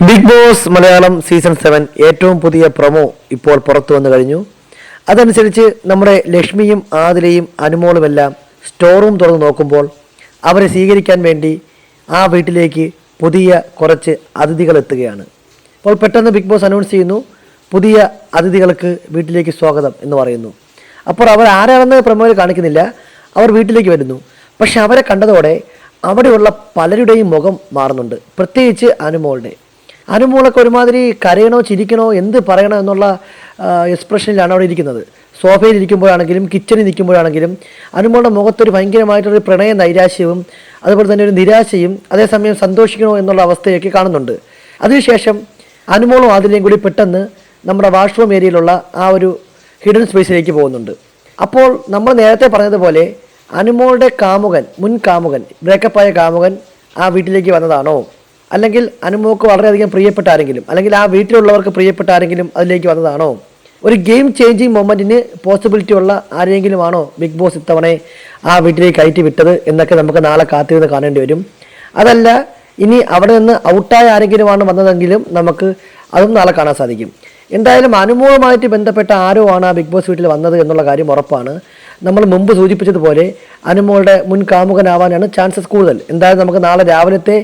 Big boss Malayalam season seven ഏറ്റവും പുതിയ promo ഇപ്പോൾ പുറത്തു വന്നു കഴിഞ്ഞു. അതനുസരിച്ച് നമ്മുടെ ലക്ഷ്മിയും ആതിലയും അനുമോളുമെല്ലാം സ്റ്റോർ റൂം തുറന്ന് നോക്കുമ്പോൾ അവരെ സ്വീകരിക്കാൻ വേണ്ടി ആ വീട്ടിലേക്ക് പുതിയ കുറച്ച് അതിഥികൾ എത്തുകയാണ്. അപ്പോൾ പെട്ടെന്ന് ബിഗ് ബോസ് അനൗൺസ് ചെയ്യുന്നു പുതിയ അതിഥികൾക്ക് വീട്ടിലേക്ക് സ്വാഗതം എന്ന് പറയുന്നു. അപ്പോൾ അവർ ആരാണെന്ന് പ്രമോയിൽ കാണിക്കുന്നില്ല അവർ വീട്ടിലേക്ക് വരുന്നു. പക്ഷെ അവരെ കണ്ടതോടെ അവിടെയുള്ള പലരുടെയും മുഖം മാറുന്നുണ്ട്. പ്രത്യേകിച്ച് അനുമോളുടെ അനുമോളൊക്കെ ഒരുമാതിരി കരയണോ ചിരിക്കണോ എന്ത് പറയണോ എന്നുള്ള എക്സ്പ്രഷനിലാണ് അവിടെ ഇരിക്കുന്നത്. സോഫയിൽ ഇരിക്കുമ്പോഴാണെങ്കിലും കിച്ചണിൽ നിൽക്കുമ്പോഴാണെങ്കിലും അനുമോളുടെ മുഖത്തൊരു ഭയങ്കരമായിട്ടൊരു പ്രണയ നൈരാശ്യവും അതുപോലെ തന്നെ ഒരു നിരാശയും അതേസമയം സന്തോഷിക്കണോ എന്നുള്ള അവസ്ഥയൊക്കെ കാണുന്നുണ്ട്. അതിനുശേഷം അനുമോളും ആദിലയും കൂടി പെട്ടെന്ന് നമ്മുടെ വാഷ്റൂം ഏരിയയിലുള്ള ആ ഒരു ഹിഡൻ സ്പേസിലേക്ക് പോകുന്നുണ്ട്. അപ്പോൾ നമ്മൾ നേരത്തെ പറഞ്ഞതുപോലെ അനുമോളുടെ കാമുകൻ മുൻ കാമുകൻ ബ്രേക്കപ്പായ കാമുകൻ ആ വീട്ടിലേക്ക് വന്നതാണോ? അല്ലെങ്കിൽ അനുമോക്ക് വളരെയധികം പ്രിയപ്പെട്ട ആരെങ്കിലും അല്ലെങ്കിൽ ആ വീട്ടിലുള്ളവർക്ക് പ്രിയപ്പെട്ട ആരെങ്കിലും അതിലേക്ക് വന്നതാണോ? ഒരു ഗെയിം ചേഞ്ചിങ് മൊമെന്റിന് പോസിബിലിറ്റി ഉള്ള ആരെങ്കിലും ആണോ ബിഗ് ബോസ് ഇത്തവണ ആ വീട്ടിലേക്ക് കയറ്റി വിട്ടത് എന്നൊക്കെ നമുക്ക് നാളെ കാത്തിരുന്ന് കാണേണ്ടി വരും. അതല്ല ഇനി അവിടെ നിന്ന് ഔട്ടായ ആരെങ്കിലുമാണ് വന്നതെങ്കിലും നമുക്ക് അതും നാളെ കാണാൻ സാധിക്കും. എന്തായാലും അനുമോളുമായിട്ട് ബന്ധപ്പെട്ട ആരോ ആണ് ആ ബിഗ് ബോസ് വീട്ടിൽ വന്നത് എന്നുള്ള കാര്യം ഉറപ്പാണ്. നമ്മൾ മുമ്പ് സൂചിപ്പിച്ചതുപോലെ അനുമോളുടെ മുൻ കാമുകനാവാനാണ് ചാൻസസ് കൂടുതൽ. എന്തായാലും നമുക്ക് നാളെ രാവിലത്തെ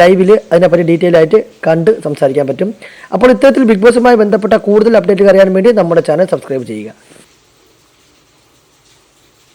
ലൈവിൽ അതിനെപ്പറ്റി ഡീറ്റെയിൽ ആയിട്ട് കണ്ട് സംസാരിക്കാൻ പറ്റും. അപ്പോൾ ഇത്തരത്തിൽ ബിഗ് ബോസുമായി ബന്ധപ്പെട്ട കൂടുതൽ അപ്ഡേറ്റുകൾ അറിയാൻ വേണ്ടി നമ്മുടെ ചാനൽ സബ്സ്ക്രൈബ് ചെയ്യുക.